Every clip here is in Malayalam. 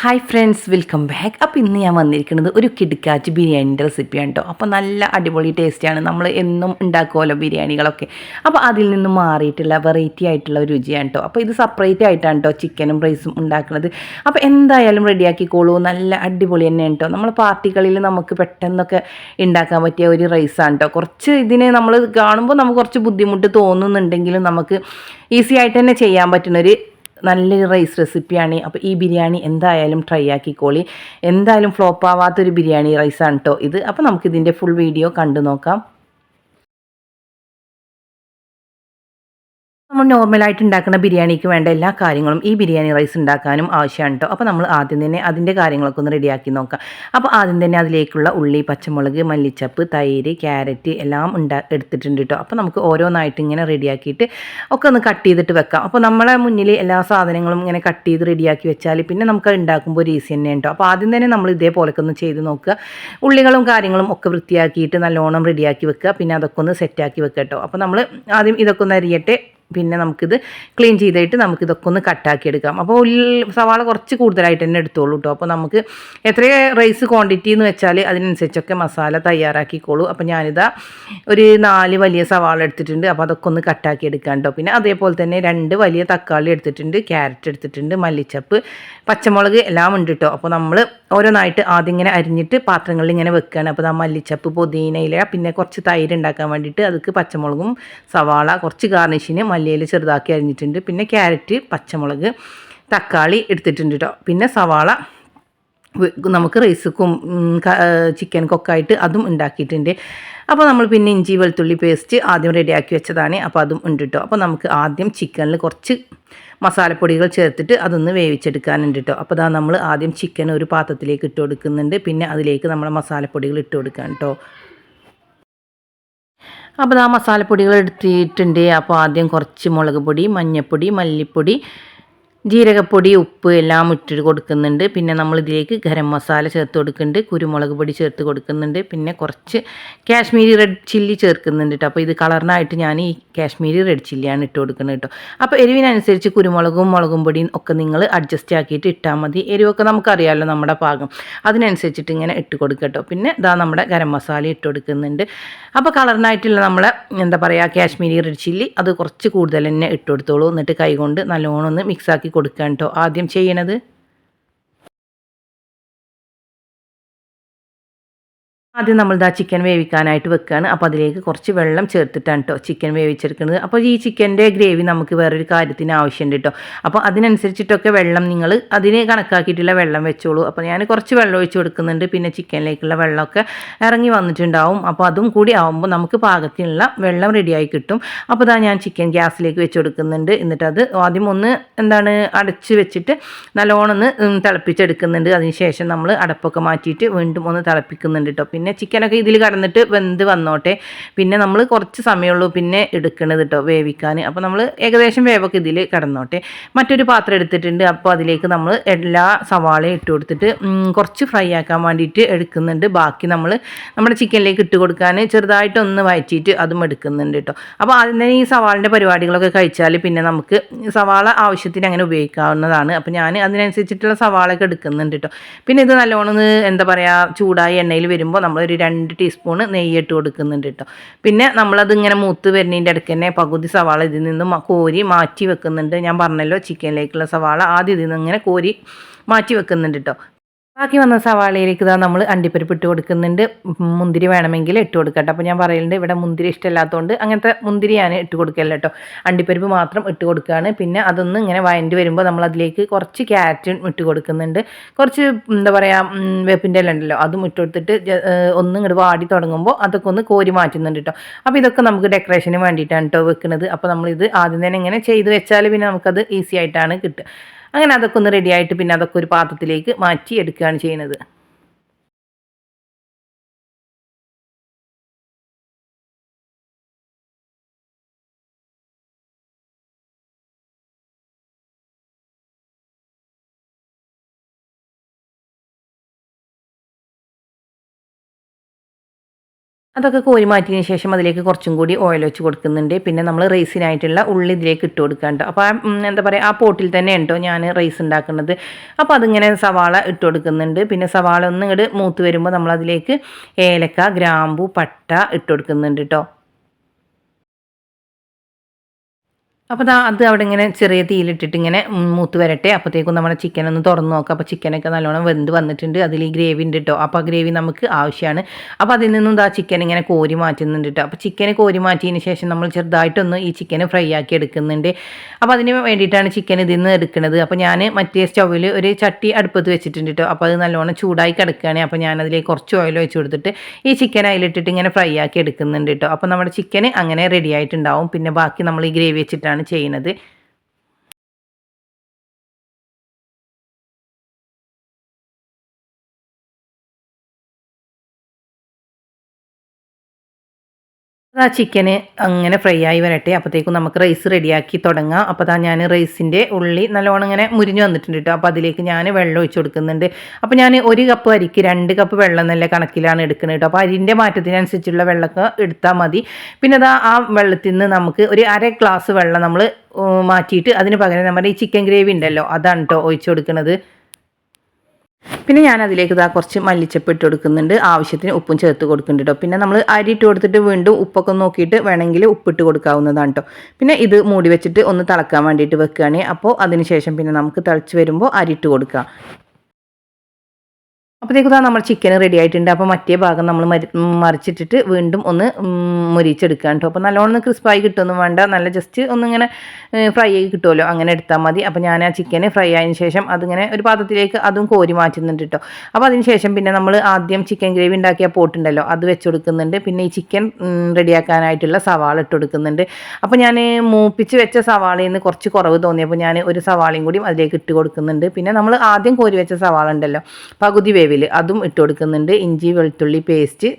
ഹായ് ഫ്രണ്ട്സ് വെൽക്കം ബാക്ക് അപ്പോൾ ഇന്ന് ഞാൻ വന്നിരിക്കുന്നത് ഒരു കിടുക്കാച്ച് ബിരിയാണിന്റെ റെസിപ്പിയാണ് കേട്ടോ അപ്പോൾ നല്ല അടിപൊളി ടേസ്റ്റിയാണ് നമ്മൾ എന്നും ഉണ്ടാക്കുമല്ലോ ബിരിയാണികളൊക്കെ. അപ്പോൾ അതിൽ നിന്ന് മാറിയിട്ടുള്ള വെറൈറ്റി ആയിട്ടുള്ള രുചിയാണ് കേട്ടോ അപ്പോൾ ഇത് സെപ്പറേറ്റ് ആയിട്ടാണ് കേട്ടോ ചിക്കനും റൈസും ഉണ്ടാക്കുന്നത്. അപ്പോൾ എന്തായാലും റെഡിയാക്കിക്കോളൂ നല്ല അടിപൊളി തന്നെയാണ് കേട്ടോ നമ്മൾ പാർട്ടികളിൽ നമുക്ക് പെട്ടെന്നൊക്കെ ഉണ്ടാക്കാൻ പറ്റിയ ഒരു റൈസാണ് കേട്ടോ കുറച്ച് ഇതിനെ നമ്മൾ കാണുമ്പോൾ നമുക്ക് കുറച്ച് ബുദ്ധിമുട്ട് തോന്നുന്നുണ്ടെങ്കിലും നമുക്ക് ഈസി ആയിട്ട് തന്നെ ചെയ്യാൻ പറ്റുന്നൊരു നല്ലൊരു റൈസ് റെസിപ്പിയാണ് അപ്പോൾ ഈ ബിരിയാണി എന്തായാലും ട്രൈ ആക്കിക്കോളി. എന്തായാലും ഫ്ലോപ്പ് ആവാത്തൊരു ബിരിയാണി റൈസാണ് കേട്ടോ ഇത്. അപ്പോൾ നമുക്കിതിന്റെ ഫുൾ വീഡിയോ കണ്ടു നോക്കാം. നമ്മൾ നോർമലായിട്ട് ഉണ്ടാക്കുന്ന ബിരിയാണിക്ക് വേണ്ട എല്ലാ കാര്യങ്ങളും ഈ ബിരിയാണി റൈസ് ഉണ്ടാക്കാനും ആവശ്യമാണ് കേട്ടോ അപ്പോൾ നമ്മൾ ആദ്യം തന്നെ അതിന്റെ കാര്യങ്ങളൊക്കെ ഒന്ന് റെഡിയാക്കി നോക്കാം. അപ്പോൾ ആദ്യം തന്നെ അതിലേക്കുള്ള ഉള്ളി പച്ചമുളക് മല്ലിച്ചപ്പ് തൈര് ക്യാരറ്റ് എല്ലാം ഉണ്ടാ എടുത്തിട്ടുണ്ട് കേട്ടോ അപ്പോൾ നമുക്ക് ഓരോന്നായിട്ട് ഇങ്ങനെ റെഡിയാക്കിയിട്ട് ഒക്കെ ഒന്ന് കട്ട് ചെയ്തിട്ട് വെക്കാം. അപ്പോൾ നമ്മളെ മുന്നിൽ എല്ലാ സാധനങ്ങളും ഇങ്ങനെ കട്ട് ചെയ്ത് റെഡിയാക്കി വെച്ചാൽ പിന്നെ നമുക്ക് ഉണ്ടാക്കുമ്പോൾ ഒരു ഈസി തന്നെ ഉണ്ടോ അപ്പോൾ ആദ്യം തന്നെ നമ്മൾ ഇതേപോലൊക്കെ ഒന്ന് ചെയ്ത് നോക്കുക. ഉള്ളികളും കാര്യങ്ങളും ഒക്കെ വൃത്തിയാക്കിയിട്ട് നല്ലോണം റെഡിയാക്കി വെക്കുക. പിന്നെ അതൊക്കെ ഒന്ന് സെറ്റാക്കി വെക്കുക കേട്ടോ അപ്പോൾ നമ്മൾ ആദ്യം ഇതൊക്കെ ഒന്ന് അരിയട്ടെ. പിന്നെ നമുക്കിത് ക്ലീൻ ചെയ്തിട്ട് നമുക്കിതൊക്കെ ഒന്ന് കട്ടാക്കി എടുക്കാം അപ്പോൾ സവാള കുറച്ച് കൂടുതലായിട്ട് തന്നെ എടുത്തോളൂ കേട്ടോ അപ്പോൾ നമുക്ക് എത്ര റൈസ് ക്വാണ്ടിറ്റി എന്ന് വെച്ചാൽ അതിനനുസരിച്ചൊക്കെ മസാല തയ്യാറാക്കിക്കോളൂ. അപ്പോൾ ഞാനിതാ ഒരു നാല് വലിയ സവാള എടുത്തിട്ടുണ്ട്. അപ്പോൾ അതൊക്കെ ഒന്ന് കട്ടാക്കി എടുക്കാം കേട്ടോ പിന്നെ അതേപോലെ തന്നെ രണ്ട് വലിയ തക്കാളി എടുത്തിട്ടുണ്ട്. ക്യാരറ്റ് എടുത്തിട്ടുണ്ട്. മല്ലിച്ചപ്പ് പച്ചമുളക് എല്ലാം ഉണ്ട് കേട്ടോ അപ്പോൾ നമ്മൾ ഓരോന്നായിട്ട് ആദ്യം ഇങ്ങനെ അരിഞ്ഞിട്ട് പാത്രങ്ങളിൽ ഇങ്ങനെ വെക്കുകയാണ് അപ്പോൾ ആ മല്ലിച്ചപ്പ് പുതിനയില പിന്നെ കുറച്ച് തൈര് ഉണ്ടാക്കാൻ വേണ്ടിയിട്ട് അതിക്ക് പച്ചമുളകും സവാള കുറച്ച് ഗാർണിഷിന് മല്ലിയിൽ ചെറുതാക്കി അരിഞ്ഞിട്ടുണ്ട്. പിന്നെ ക്യാരറ്റ് പച്ചമുളക് തക്കാളി എടുത്തിട്ടുണ്ട് കേട്ടോ പിന്നെ സവാള നമുക്ക് റൈസുക്കും ചിക്കൻ കൊക്കായിട്ട് അതും ഉണ്ടാക്കിയിട്ടുണ്ട് അപ്പോൾ നമ്മൾ പിന്നെ ഇഞ്ചി വെളുത്തുള്ളി പേസ്റ്റ് ആദ്യം റെഡിയാക്കി വെച്ചതാണ്. അപ്പോൾ അതും ഉണ്ട് കേട്ടോ അപ്പോൾ നമുക്ക് ആദ്യം ചിക്കനിൽ കുറച്ച് മസാലപ്പൊടികൾ ചേർത്തിട്ട് അതൊന്ന് വേവിച്ചെടുക്കാനുണ്ട് കേട്ടോ അപ്പോൾ അതാ നമ്മൾ ആദ്യം ചിക്കൻ ഒരു പാത്രത്തിലേക്ക് ഇട്ട് കൊടുക്കുന്നുണ്ട്. പിന്നെ അതിലേക്ക് നമ്മൾ മസാലപ്പൊടികൾ ഇട്ട് കൊടുക്കാം കേട്ടോ അപ്പോൾ ആ മസാലപ്പൊടികൾ എടുത്തിട്ടുണ്ട്. അപ്പോൾ ആദ്യം കുറച്ച് മുളക് പൊടി മഞ്ഞൾപ്പൊടി മല്ലിപ്പൊടി ജീരകപ്പൊടി ഉപ്പ് എല്ലാം ഇട്ടിട്ട് കൊടുക്കുന്നുണ്ട്. പിന്നെ നമ്മൾ ഇതിലേക്ക് ഗരം മസാല ചേർത്ത് കൊടുക്കുന്നുണ്ട്. കുരുമുളക് പൊടി ചേർത്ത് കൊടുക്കുന്നുണ്ട്. പിന്നെ കുറച്ച് കാശ്മീരി റെഡ് ചില്ലി ചേർക്കുന്നുണ്ട് കേട്ടോ. അപ്പോൾ ഇത് കളറിനായിട്ട് ഞാൻ ഈ കാശ്മീരി റെഡ് ചില്ലിയാണ് ഇട്ട് കൊടുക്കുന്നത് കേട്ടോ. അപ്പോൾ എരിവിനനുസരിച്ച് കുരുമുളകും മുളകും പൊടിയും ഒക്കെ നിങ്ങൾ അഡ്ജസ്റ്റ് ആക്കിയിട്ട് ഇട്ടാൽ മതി. എരിവൊക്കെ നമുക്കറിയാമല്ലോ നമ്മുടെ പാകം. അതിനനുസരിച്ചിട്ട് ഇങ്ങനെ ഇട്ട് കൊടുക്കുക കേട്ടോ. പിന്നെ ഇതാ നമ്മുടെ ഗരം മസാല ഇട്ട് കൊടുക്കുന്നുണ്ട്. അപ്പോൾ കളറിനായിട്ടുള്ള നമ്മളെ എന്താ പറയുക കാശ്മീരി റെഡ് ചില്ലി അത് കുറച്ച് കൂടുതൽ തന്നെ ഇട്ട് കൊടുത്തോളൂ. എന്നിട്ട് കൈകൊണ്ട് നല്ലോണം ഒന്ന് മിക്സാക്കി കൊടുക്കാൻ കേട്ടോ ആദ്യം ചെയ്യണത്? ആദ്യം നമ്മൾ ഇതാ ചിക്കൻ വേവിക്കാനായിട്ട് വെക്കുകയാണ് അപ്പോൾ അതിലേക്ക് കുറച്ച് വെള്ളം ചേർത്തിട്ടാണ് കേട്ടോ ചിക്കൻ വേവിച്ചെടുക്കുന്നത്. അപ്പോൾ ഈ ചിക്കന്റെ ഗ്രേവി നമുക്ക് വേറൊരു കാര്യത്തിന് ആവശ്യമുണ്ട് കേട്ടോ അപ്പോൾ അതിനനുസരിച്ചിട്ടൊക്കെ വെള്ളം നിങ്ങൾ അതിന് കണക്കാക്കിയിട്ടുള്ള വെള്ളം വെച്ചോളൂ. അപ്പോൾ ഞാൻ കുറച്ച് വെള്ളം ഒഴിച്ച് കൊടുക്കുന്നുണ്ട്. പിന്നെ ചിക്കനിലേക്കുള്ള വെള്ളമൊക്കെ ഇറങ്ങി വന്നിട്ടുണ്ടാവും. അപ്പോൾ അതും കൂടി ആവുമ്പോൾ നമുക്ക് പാകത്തിനുള്ള വെള്ളം റെഡിയായി കിട്ടും. അപ്പോൾ ഇതാ ഞാൻ ചിക്കൻ ഗ്യാസിലേക്ക് വെച്ച് കൊടുക്കുന്നുണ്ട്. എന്നിട്ട് അത് ആദ്യം ഒന്ന് എന്താണ് അടച്ച് വെച്ചിട്ട് നല്ലോണം ഒന്ന് തിളപ്പിച്ചെടുക്കുന്നുണ്ട്. അതിന് ശേഷം നമ്മൾ അടപ്പൊക്കെ മാറ്റിയിട്ട് വീണ്ടും ഒന്ന് തിളപ്പിക്കുന്നുണ്ട് കേട്ടോ പിന്നെ പിന്നെ ചിക്കനൊക്കെ ഇതിൽ കടന്നിട്ട് വെന്ത് വന്നോട്ടെ. പിന്നെ നമ്മൾ കുറച്ച് സമയമുള്ളൂ പിന്നെ എടുക്കണത് കേട്ടോ വേവിക്കാൻ അപ്പോൾ നമ്മൾ ഏകദേശം വേവൊക്കെ ഇതിൽ കടന്നോട്ടെ. മറ്റൊരു പാത്രം എടുത്തിട്ടുണ്ട്. അപ്പോൾ അതിലേക്ക് നമ്മൾ എല്ലാ സവാളയും ഇട്ട് കൊടുത്തിട്ട് കുറച്ച് ഫ്രൈ ആക്കാൻ വേണ്ടിയിട്ട് എടുക്കുന്നുണ്ട്. ബാക്കി നമ്മൾ നമ്മുടെ ചിക്കനിലേക്ക് ഇട്ട് കൊടുക്കാൻ ചെറുതായിട്ടൊന്ന് വയറ്റിയിട്ട് അതും എടുക്കുന്നുണ്ട് കേട്ടോ അപ്പോൾ ആദ്യം തന്നെ ഈ സവാളിന്റെ പരിപാടികളൊക്കെ കഴിച്ചാൽ പിന്നെ നമുക്ക് സവാള ആവശ്യത്തിന് അങ്ങനെ ഉപയോഗിക്കാവുന്നതാണ്. അപ്പോൾ ഞാൻ അതിനനുസരിച്ചിട്ടുള്ള സവാളൊക്കെ എടുക്കുന്നുണ്ട് കേട്ടോ പിന്നെ ഇത് നല്ലോണം എന്താ പറയുക ചൂടായി എണ്ണയിൽ വരുമ്പോൾ നമ്മൾ നമ്മളൊരു രണ്ട് ടീസ്പൂൺ നെയ്യ് ഇട്ട് കൊടുക്കുന്നുണ്ട് കേട്ടോ പിന്നെ നമ്മളത് ഇങ്ങനെ മൂത്ത് വരുന്നതിന്റെ ഇടയ്ക്ക് തന്നെ പകുതി സവാള ഇതിൽ നിന്ന് കോരി മാറ്റി വെക്കുന്നുണ്ട്. ഞാൻ പറഞ്ഞല്ലോ ചിക്കനിലേക്കുള്ള സവാള ആദ്യം ഇതിൽ നിന്ന് ഇങ്ങനെ കോരി മാറ്റി വെക്കുന്നുണ്ട് കേട്ടോ ബാക്കി വന്ന സവാളയിലേക്ക് ഇതാ നമ്മൾ അണ്ടിപ്പരിപ്പ് ഇട്ട് കൊടുക്കുന്നുണ്ട്. മുന്തിരി വേണമെങ്കിൽ ഇട്ട് കൊടുക്കട്ടെ. അപ്പോൾ ഞാൻ പറയുന്നുണ്ട് ഇവിടെ മുന്തിരി ഇഷ്ടമില്ലാത്തതുകൊണ്ട് അങ്ങനത്തെ മുന്തിരി ഞാൻ ഇട്ട് കൊടുക്കില്ല കേട്ടോ. അണ്ടിപ്പരിപ്പ് മാത്രം ഇട്ട് കൊടുക്കുകയാണ് പിന്നെ അതൊന്ന് ഇങ്ങനെ വയണ്ടി വരുമ്പോൾ നമ്മൾ അതിലേക്ക് കുറച്ച് ക്യാരറ്റും ഇട്ട് കൊടുക്കുന്നുണ്ട്. കുറച്ച് എന്താ പറയുക വേപ്പിന്റെ എല്ലാം ഉണ്ടല്ലോ അതും ഇട്ട് കൊടുത്തിട്ട് ഒന്ന് ഇങ്ങോട്ട് വാടി തുടങ്ങുമ്പോൾ അതൊക്കെ ഒന്ന് കോരി മാറ്റുന്നുണ്ട് കേട്ടോ. അപ്പോൾ ഇതൊക്കെ നമുക്ക് ഡെക്കറേഷന് വേണ്ടിയിട്ടാണ് കേട്ടോ വെക്കുന്നത് അപ്പോൾ നമ്മളിത് ആദ്യം തന്നെ ഇങ്ങനെ ചെയ്ത് വെച്ചാൽ പിന്നെ നമുക്കത് ഈസി ആയിട്ടാണ് കിട്ടുക. അങ്ങനെ അതൊക്കെ ഒന്ന് റെഡിയായിട്ട് പിന്നെ അതൊക്കെ ഒരു പാത്രത്തിലേക്ക് മാറ്റി എടുക്കുകയാണ് ചെയ്യുന്നത്. അതൊക്കെ കോരി മാറ്റിയതിന് ശേഷം അതിലേക്ക് കുറച്ചും കൂടി ഓയിൽ വെച്ച് കൊടുക്കുന്നുണ്ട്. പിന്നെ നമ്മൾ റൈസിനായിട്ടുള്ള ഉള്ളി ഇതിലേക്ക് ഇട്ട് കൊടുക്കാണ്ട്. അപ്പോൾ എന്താ പറയുക ആ പോട്ടിൽ തന്നെ ഉണ്ടോ ഞാൻ റൈസ് ഉണ്ടാക്കുന്നത്. അപ്പോൾ അതിങ്ങനെ സവാള ഇട്ട് കൊടുക്കുന്നുണ്ട്. പിന്നെ സവാള ഒന്ന് ഇങ്ങോട്ട് മൂത്ത് വരുമ്പോൾ നമ്മളതിലേക്ക് ഏലക്ക ഗ്രാമ്പു പട്ട ഇട്ട് കൊടുക്കുന്നുണ്ട് കേട്ടോ അപ്പോൾ ദാ അത് അവിടെ ഇങ്ങനെ ചെറിയ തീയിലിട്ടിട്ട് ഇങ്ങനെ മൂത്ത് വരട്ടെ. അപ്പോഴത്തേക്കും നമ്മുടെ ചിക്കൻ ഒന്ന് തുറന്ന് നോക്കാം. അപ്പോൾ ചിക്കനൊക്കെ നല്ലോണം വെന്ത് വന്നിട്ടുണ്ട്. അതിൽ ഈ ഗ്രേവി ഉണ്ട് കേട്ടോ അപ്പോൾ ആ ഗ്രേവി നമുക്ക് ആവശ്യമാണ് അപ്പോൾ അതിൽ നിന്നും ദാ ചിക്കൻ ഇങ്ങനെ കോരി മാറ്റുന്നുണ്ട് കേട്ടോ അപ്പോൾ ചിക്കൻ കോരി മാറ്റിയതിന് ശേഷം നമ്മൾ ചെറുതായിട്ടൊന്ന് ഈ ചിക്കൻ ഫ്രൈ ആക്കി എടുക്കുന്നുണ്ട്. അപ്പോൾ അതിന് വേണ്ടിയിട്ടാണ് ചിക്കൻ ഇതിൽ നിന്ന് എടുക്കുന്നത്. അപ്പോൾ ഞാൻ മറ്റേ സ്റ്റൗവിൽ ഒരു ചട്ടി അടുപ്പത്ത് വെച്ചിട്ടുണ്ട് കേട്ടോ അപ്പോൾ അത് നല്ലോണം ചൂടായി കിടക്കുകയാണ്. അപ്പോൾ ഞാനതിലേക്ക് കുറച്ച് ഓയിൽ ഒഴിച്ച് കൊടുത്തിട്ട് ഈ ചിക്കൻ അതിലിട്ടിട്ട് ഇങ്ങനെ ഫ്രൈ ആക്കി എടുക്കുന്നുണ്ട് കേട്ടോ അപ്പോൾ നമ്മുടെ ചിക്കൻ അങ്ങനെ റെഡി ആയിട്ടുണ്ടാവും. പിന്നെ ബാക്കി നമ്മൾ ഈ ഗ്രേവി വെച്ചിട്ടാണ് ചെയ്യുന്നത്. ആ ചിക്കന് അങ്ങനെ ഫ്രൈ ആയി വരട്ടെ. അപ്പോഴത്തേക്കും നമുക്ക് റൈസ് റെഡിയാക്കി തുടങ്ങാം. അപ്പോൾ ഞാൻ റൈസിന്റെ ഉള്ളി നല്ലോണം ഇങ്ങനെ മുരിഞ്ഞ് വന്നിട്ടുണ്ട് കേട്ടോ അപ്പോൾ അതിലേക്ക് ഞാൻ വെള്ളം ഒഴിച്ച് കൊടുക്കുന്നുണ്ട്. അപ്പോൾ ഞാൻ ഒരു കപ്പ് അരിക്ക് രണ്ട് കപ്പ് വെള്ളം നല്ല കണക്കിലാണ് എടുക്കുന്നത് കേട്ടോ അപ്പോൾ അരിന്റെ മാറ്റത്തിനനുസരിച്ചുള്ള വെള്ളമൊക്കെ എടുത്താൽ മതി. പിന്നെ അതാ ആ വെള്ളത്തിൽ നിന്ന് നമുക്ക് ഒരു അര ഗ്ലാസ് വെള്ളം നമ്മൾ മാറ്റിയിട്ട് അതിന് പകരം നമ്മുടെ ഈ ചിക്കൻ ഗ്രേവി ഉണ്ടല്ലോ അതാണ് കേട്ടോ ഒഴിച്ച് കൊടുക്കുന്നത്. പിന്നെ ഞാൻ അതിലേക്ക് ഇതാ കുറച്ച് മല്ലിച്ചപ്പ് ഇട്ട് കൊടുക്കുന്നുണ്ട്. ആവശ്യത്തിന് ഉപ്പും ചേർത്ത് കൊടുക്കുന്നുണ്ട് കേട്ടോ പിന്നെ നമ്മൾ അരി ഇട്ട് കൊടുത്തിട്ട് വീണ്ടും ഉപ്പൊക്കെ നോക്കിയിട്ട് വേണമെങ്കിൽ ഉപ്പിട്ട് കൊടുക്കാവുന്നതാണ് കേട്ടോ പിന്നെ ഇത് മൂടി വെച്ചിട്ട് ഒന്ന് തിളക്കാൻ വേണ്ടിയിട്ട് വെക്കുകയാണ്. അപ്പോൾ അതിനുശേഷം പിന്നെ നമുക്ക് തിളച്ച് വരുമ്പോൾ അരി ഇട്ട് കൊടുക്കാം. അപ്പോഴത്തേക്കും ഇതാ നമ്മൾ ചിക്കൻ റെഡി ആയിട്ടുണ്ട്. അപ്പോൾ മറ്റേ ഭാഗം നമ്മൾ മറിച്ചിട്ടിട്ട് വീണ്ടും ഒന്ന് ഉം, കേട്ടോ. അപ്പോൾ നല്ലോണം ക്രിസ്പായി കിട്ടുമൊന്നും വേണ്ട. നല്ല ജസ്റ്റ് ഒന്നിങ്ങനെ ഫ്രൈ ആയി കിട്ടുമല്ലോ അങ്ങനെ എടുത്താൽ മതി. അപ്പോൾ ഞാൻ ആ ചിക്കന് ഫ്രൈ ആയതിനു ശേഷം അതിങ്ങനെ ഒരു പാത്രത്തിലേക്ക് അതും കോരി മാറ്റുന്നുണ്ട് കേട്ടോ. അപ്പോൾ അതിന് ശേഷം പിന്നെ നമ്മൾ ആദ്യം ചിക്കൻ ഗ്രേവി ഉണ്ടാക്കിയ പോട്ടുണ്ടല്ലോ അത് വെച്ച് കൊടുക്കുന്നുണ്ട്. പിന്നെ ഈ ചിക്കൻ റെഡിയാക്കാനായിട്ടുള്ള സവാള ഇട്ട് കൊടുക്കുന്നുണ്ട്. അപ്പോൾ ഞാൻ മൂപ്പിച്ച് വെച്ച സവാളയിൽ നിന്ന് കുറച്ച് കുറവ് തോന്നിയപ്പോൾ ഞാൻ ഒരു സവാളയും കൂടി അതിലേക്ക് ഇട്ട് കൊടുക്കുന്നുണ്ട്. പിന്നെ നമ്മൾ ആദ്യം കോരി വെച്ച സവാള ഉണ്ടല്ലോ പകുതി വേവിൽ അതും ഇട്ട് കൊടുക്കുന്നുണ്ട്. ഇഞ്ചി വെളുത്തുള്ളി പേസ്റ്റ്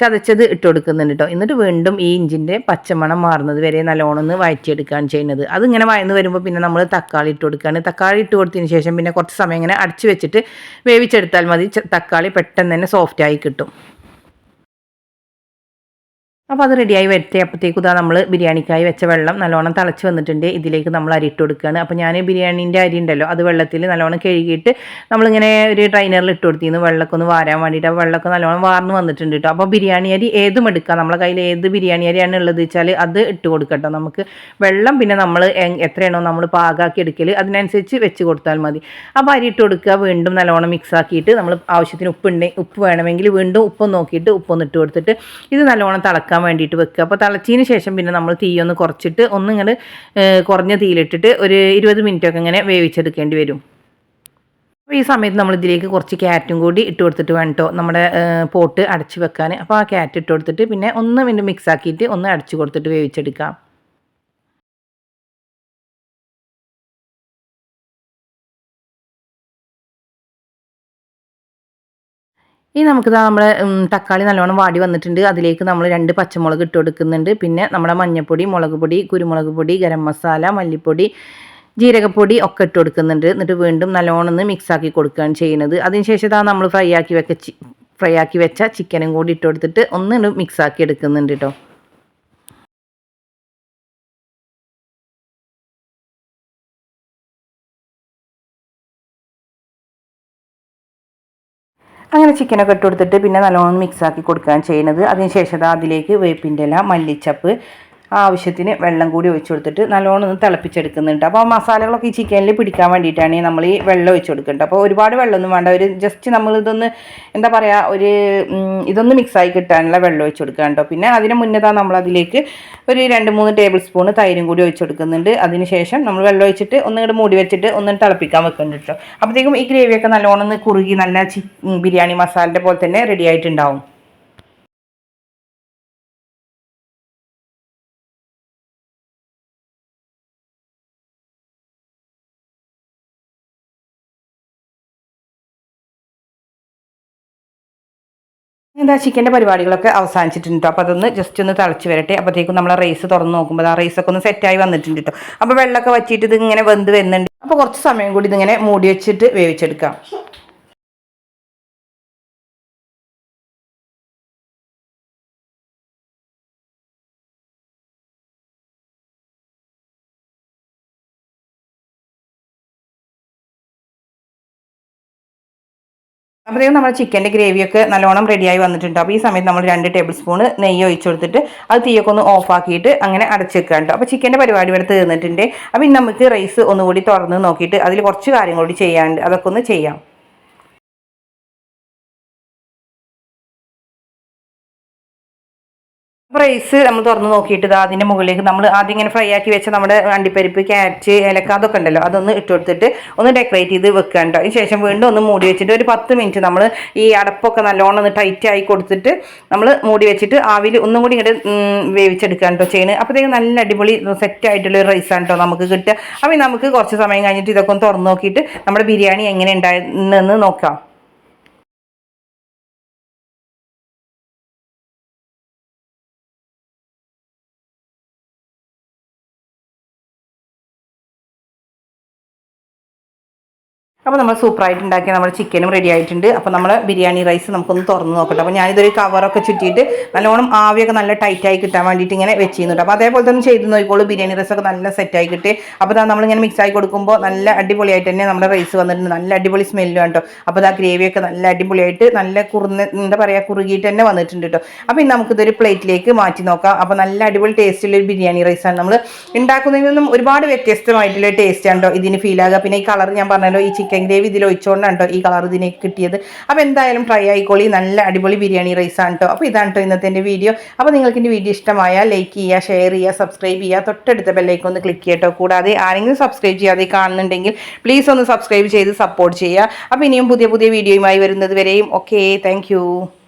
ചതച്ചത് ഇട്ട് കൊടുക്കുന്നുണ്ട് കേട്ടോ എന്നിട്ട് വീണ്ടും ഈ ഇഞ്ചിന്റെ പച്ചമണം മാറുന്നത് വരെ നല്ലോണം ഒന്ന് വഴറ്റിയെടുക്കുകയാണ് ചെയ്യുന്നത്. അതിങ്ങനെ വയന്ന് വരുമ്പോൾ പിന്നെ നമ്മൾ തക്കാളി ഇട്ട് കൊടുക്കുകയാണ്. തക്കാളി ഇട്ട് കൊടുത്തതിന് ശേഷം പിന്നെ കുറച്ച് സമയം ഇങ്ങനെ അടച്ച് വെച്ചിട്ട് വേവിച്ചെടുത്താൽ മതി. തക്കാളി പെട്ടെന്ന് തന്നെ സോഫ്റ്റായി കിട്ടും. അപ്പോൾ അത് റെഡിയായി വരട്ടെ അപ്പോഴത്തേക്കും ഇതാ നമ്മൾ ബിരിയാണിക്കായി വെച്ച വെള്ളം നല്ലോണം തിളച്ച് വന്നിട്ടുണ്ട്. ഇതിലേക്ക് നമ്മൾ അരി ഇട്ട് കൊടുക്കുകയാണ് അപ്പോൾ ഞാൻ ബിരിയാണീന്റെ അരി ഉണ്ടല്ലോ അത് വെള്ളത്തിൽ നല്ലോണം കഴുകിയിട്ട് നമ്മളിങ്ങനെ ഒരു ട്രൈനറിൽ ഇട്ട് കൊടുത്തിരുന്നു. വെള്ളമൊക്കെ ഒന്ന് വാരാൻ വേണ്ടിയിട്ട് ആ വെള്ളമൊക്കെ നല്ലോണം വാർന്ന് വന്നിട്ടുണ്ട് കേട്ടോ അപ്പോൾ ബിരിയാണി അരി ഏതും എടുക്കാം. നമ്മളെ കയ്യിൽ ഏത് ബിരിയാണി അരിയാണ് ഉള്ളത് വെച്ചാൽ അത് ഇട്ട് കൊടുക്കട്ടോ. നമുക്ക് വെള്ളം പിന്നെ നമ്മൾ എത്രയാണോ നമ്മൾ പാകാക്കി എടുക്കൽ അതിനനുസരിച്ച് വെച്ച് കൊടുത്താൽ മതി. അപ്പോൾ അരി ഇട്ട് കൊടുക്കുക. വീണ്ടും നല്ലോണം മിക്സ് ആക്കിയിട്ട് നമ്മൾ ആവശ്യത്തിന് ഉപ്പ് ഉണ്ടെങ്കിൽ ഉപ്പ് വേണമെങ്കിൽ വീണ്ടും ഉപ്പ് നോക്കിയിട്ട് ഉപ്പൊന്ന് ഇട്ട് കൊടുത്തിട്ട് ഇത് നല്ലോണം തിളക്കാൻ വേണ്ടിയിട്ട് വെക്കുക. അപ്പോൾ തിളച്ചതിന് ശേഷം പിന്നെ നമ്മൾ തീ ഒന്ന് കുറച്ചിട്ട് ഒന്നിങ്ങനെ കുറഞ്ഞ തീയിലിട്ടിട്ട് ഒരു ഇരുപത് മിനിറ്റൊക്കെ ഇങ്ങനെ വേവിച്ചെടുക്കേണ്ടി വരും. അപ്പോൾ ഈ സമയത്ത് നമ്മൾ ഇതിലേക്ക് കുറച്ച് ക്യാറ്റും കൂടി ഇട്ട് കൊടുത്തിട്ട് വേണം കേട്ടോ നമ്മുടെ പോട്ട് അടച്ച് വെക്കാൻ. അപ്പോൾ ആ ക്യാറ്റ് ഇട്ട് കൊടുത്തിട്ട് പിന്നെ ഒന്ന് വീണ്ടും മിക്സ് ആക്കിയിട്ട് ഒന്ന് അടച്ച് കൊടുത്തിട്ട് വേവിച്ചെടുക്കാം. ഇനി നമുക്ക് നമ്മുടെ തക്കാളി നല്ലോണം വാടി വന്നിട്ടുണ്ട്. അതിലേക്ക് നമ്മൾ രണ്ട് പച്ചമുളക് ഇട്ട് കൊടുക്കുന്നുണ്ട്. പിന്നെ നമ്മുടെ മഞ്ഞൾപ്പൊടി മുളക് പൊടി കുരുമുളക് പൊടി ഗരം മസാല മല്ലിപ്പൊടി ജീരകപ്പൊടി ഒക്കെ ഇട്ട് കൊടുക്കുന്നുണ്ട്. എന്നിട്ട് വീണ്ടും നല്ലോണം ഒന്ന് മിക്സാക്കി കൊടുക്കുകയാണ് ചെയ്യുന്നത്. അതിനുശേഷം ഇതാ നമ്മൾ ഫ്രൈ ആക്കി വെക്ക ഫ്രൈ ആക്കി വെച്ച ചിക്കനും കൂടി ഇട്ട് കൊടുത്തിട്ട് ഒന്ന് മിക്സാക്കി എടുക്കുന്നുണ്ട് കേട്ടോ അങ്ങനെ ചിക്കനൊക്കെ ഇട്ട് കൊടുത്തിട്ട് പിന്നെ നല്ലോണം മിക്സാക്കി കൊടുക്കുകയാണ് ചെയ്യുന്നത്. അതിനുശേഷം അതിലേക്ക് വേപ്പിന്റെ ഇല മല്ലിച്ചപ്പ് ആവശ്യത്തിന് വെള്ളം കൂടി ഒഴിച്ചു കൊടുത്തിട്ട് നല്ലോണം ഒന്ന് തിളപ്പിച്ചെടുക്കുന്നുണ്ട്. അപ്പോൾ മസാലകളൊക്കെ ഈ ചിക്കനിൽ പിടിക്കാൻ വേണ്ടിയിട്ടാണ് നമ്മൾ ഈ വെള്ളം ഒഴിച്ചു കൊടുക്കേണ്ടത് അപ്പോൾ ഒരുപാട് വെള്ളമൊന്നും വേണ്ട. ഒരു ജസ്റ്റ് നമ്മളിതൊന്ന് എന്താ പറയുക ഒരു ഇതൊന്ന് മിക്സായി കിട്ടാനുള്ള വെള്ളം ഒഴിച്ചു കൊടുക്കുക പിന്നെ അതിന് മുന്നേ നമ്മൾ അതിലേക്ക് ഒരു രണ്ട് മൂന്ന് ടേബിൾ സ്പൂൺ തൈരും കൂടി ഒഴിച്ചു കൊടുക്കുന്നുണ്ട്. അതിന് ശേഷം നമ്മൾ വെള്ളം ഒഴിച്ചിട്ട് ഒന്നിങ്ങോട്ട് മൂടി വെച്ചിട്ട് ഒന്ന് തിളപ്പിക്കാൻ വെക്കുന്നുണ്ട് കേട്ടോ. അപ്പോഴത്തേക്കും ഈ ഗ്രേവിയൊക്കെ നല്ലോണം ഒന്ന് കുറുകി നല്ല ബിരിയാണി മസാലയുടെ പോലെ തന്നെ റെഡി ആയിട്ടുണ്ടാവും. എന്താ ചിക്കന്റെ പരിപാടികളൊക്കെ അവസാനിച്ചിട്ടുണ്ട് കേട്ടോ അപ്പോൾ അതൊന്ന് ജസ്റ്റ് ഒന്ന് തിളച്ച് വരട്ടെ. അപ്പോഴത്തേക്കും നമ്മൾ റൈസ് തുറന്ന് നോക്കുമ്പോൾ ആ റൈസൊക്കെ ഒന്ന് സെറ്റായി വന്നിട്ടുണ്ട് കേട്ടോ അപ്പോൾ വെള്ളമൊക്കെ വറ്റിയിട്ട് ഇത് ഇങ്ങനെ വെന്ത് വരുന്നുണ്ട്. അപ്പോൾ കുറച്ച് സമയം കൂടി ഇതിങ്ങനെ മൂടി വെച്ചിട്ട് വേവിച്ചെടുക്കാം. അപ്പോഴത്തേക്കും നമ്മുടെ ചിക്കന്റെ ഗ്രേവിയൊക്കെ നല്ലോണം റെഡിയായി വന്നിട്ടുണ്ട്. അപ്പോൾ ഈ സമയത്ത് നമ്മൾ രണ്ട് ടേബിൾ സ്പൂൺ നെയ്യ് ഒഴിച്ചു കൊടുത്തിട്ട് അത് തീയൊക്കെ ഒന്ന് ഓഫാക്കിയിട്ട് അങ്ങനെ അടച്ച് വെക്കുക അപ്പോൾ ചിക്കന്റെ പരിപാടി ഇവിടെ തീർന്നിട്ടുണ്ട്. അപ്പോൾ ഇനി നമുക്ക് റൈസ് ഒന്നുകൂടി തുറന്ന് നോക്കിയിട്ട് അതിൽ കുറച്ച് കാര്യങ്ങളോട് കൂടി ചെയ്യാനുണ്ട് അതൊക്കെ ഒന്ന് ചെയ്യാം. റൈസ് നമ്മൾ തുറന്ന് നോക്കിയിട്ട് ഇതാ അതിന്റെ മുകളിലേക്ക് നമ്മൾ ആദ്യം ഇങ്ങനെ ഫ്രൈ ആക്കി വെച്ച നമ്മുടെ അണ്ടിപ്പരിപ്പ് ക്യാരറ്റ് ഏലക്ക അതൊക്കെ ഉണ്ടല്ലോ. അതൊന്ന് ഇട്ട് കൊടുത്തിട്ട് ഒന്ന് ഡെക്കറേറ്റ് ചെയ്ത് വെക്കുക കേട്ടോ. അതിന് ശേഷം വീണ്ടും ഒന്ന് മൂടി വെച്ചിട്ട് ഒരു പത്ത് മിനിറ്റ് നമ്മൾ ഈ അടപ്പൊക്കെ നല്ലോണം ഒന്ന് ടൈറ്റ് ആയി കൊടുത്തിട്ട് നമ്മൾ മൂടി വെച്ചിട്ട് ആവിൽ ഒന്നും കൂടി ഇങ്ങോട്ട് വേവിച്ചെടുക്കുക കേട്ടോ ചെയ്യുന്നത് അപ്പോഴത്തേക്കും നല്ല അടിപൊളി സെറ്റ് ആയിട്ടുള്ള റൈസാണ് കേട്ടോ നമുക്ക് കിട്ടുക. അപ്പോൾ നമുക്ക് കുറച്ച് സമയം കഴിഞ്ഞിട്ട് ഇതൊക്കെ ഒന്ന് തുറന്ന് നോക്കിയിട്ട് നമ്മുടെ ബിരിയാണി എങ്ങനെ ഉണ്ടായിരുന്നെന്ന് നോക്കാം. അപ്പോൾ നമ്മൾ സൂപ്പറായിട്ട് ഉണ്ടാക്കിയ നമ്മുടെ ചിക്കനും റെഡി ആയിട്ടുണ്ട്. അപ്പോൾ നമ്മൾ ബിരിയാണി റൈസ് നമുക്കൊന്ന് തുറന്ന് നോക്കട്ടെ. അപ്പോൾ ഞാനിതൊരു കവറൊക്കെ ചുറ്റിയിട്ട് നല്ലോണം ആവിയൊക്കെ നല്ല ടൈറ്റായി കിട്ടാൻ വേണ്ടിയിട്ട് ഇങ്ങനെ വെച്ചിരുന്നുണ്ട്. അപ്പോൾ അതേപോലെ തന്നെ ചെയ്ത് നോക്കിക്കോളൂ. ബിരിയാണി റൈസൊക്കെ നല്ല സെറ്റായി കിട്ടി. അപ്പോൾ അതാ നമ്മളിങ്ങനെ മിക്സ് ആയി കൊടുക്കുമ്പോൾ നല്ല അടിപൊളിയായിട്ട് തന്നെ നമ്മുടെ റൈസ് വന്നിട്ടുണ്ട്. നല്ല അടിപൊളി സ്മെല്ലും കേട്ടോ അപ്പോൾ ആ ഗ്രേവിയൊക്കെ നല്ല അടിപൊളിയായിട്ട് നല്ല കുറുന്ന് എന്താ പറയുക കുറുകിയിട്ട് തന്നെ വന്നിട്ടുണ്ട് കേട്ടോ അപ്പോൾ ഇനി നമുക്കിതൊരു പ്ലേറ്റിലേക്ക് മാറ്റി നോക്കാം. അപ്പോൾ നല്ല അടിപൊളി ടേസ്റ്റുള്ള ഒരു ബിരിയാണി റൈസാണ് നമ്മൾ ഉണ്ടാക്കുന്നതിൽ നിന്നും ഒരുപാട് വ്യത്യസ്തമായിട്ടുള്ള ടേസ്റ്റ് ആണ് കേട്ടോ ഇതിന് ഫീൽ ആകുക പിന്നെ ഈ കളർ ഞാൻ പറഞ്ഞല്ലോ ഈ ഗ്രേവി ഇതിൽ ഒഴിച്ചുകൊണ്ടാണ് കേട്ടോ ഈ കളർ ഇതിനേക്ക് കിട്ടിയത്. അപ്പോൾ എന്തായാലും ട്രൈ ആയിക്കോളി. നല്ല അടിപൊളി ബിരിയാണി റൈസ് ആണ് കേട്ടോ അപ്പോൾ ഇതാണ് കേട്ടോ ഇന്നത്തെ എന്റെ വീഡിയോ അപ്പോൾ നിങ്ങൾക്ക് എന്റെ വീഡിയോ ഇഷ്ടമായാൽ ലൈക്ക് ചെയ്യുക ഷെയർ ചെയ്യുക സബ്സ്ക്രൈബ് ചെയ്യുക. തൊട്ടടുത്ത ബെല്ലൈക്കോ ഒന്ന് ക്ലിക്ക് ചെയ്യട്ടോ. കൂടാതെ ആരെങ്കിലും സബ്സ്ക്രൈബ് ചെയ്യാതെ കാണുന്നുണ്ടെങ്കിൽ പ്ലീസ് ഒന്ന് സബ്സ്ക്രൈബ് ചെയ്ത് സപ്പോർട്ട് ചെയ്യുക. അപ്പോൾ ഇനിയും പുതിയ പുതിയ വീഡിയോയുമായി വരുന്നത് വരെയും. Okay thank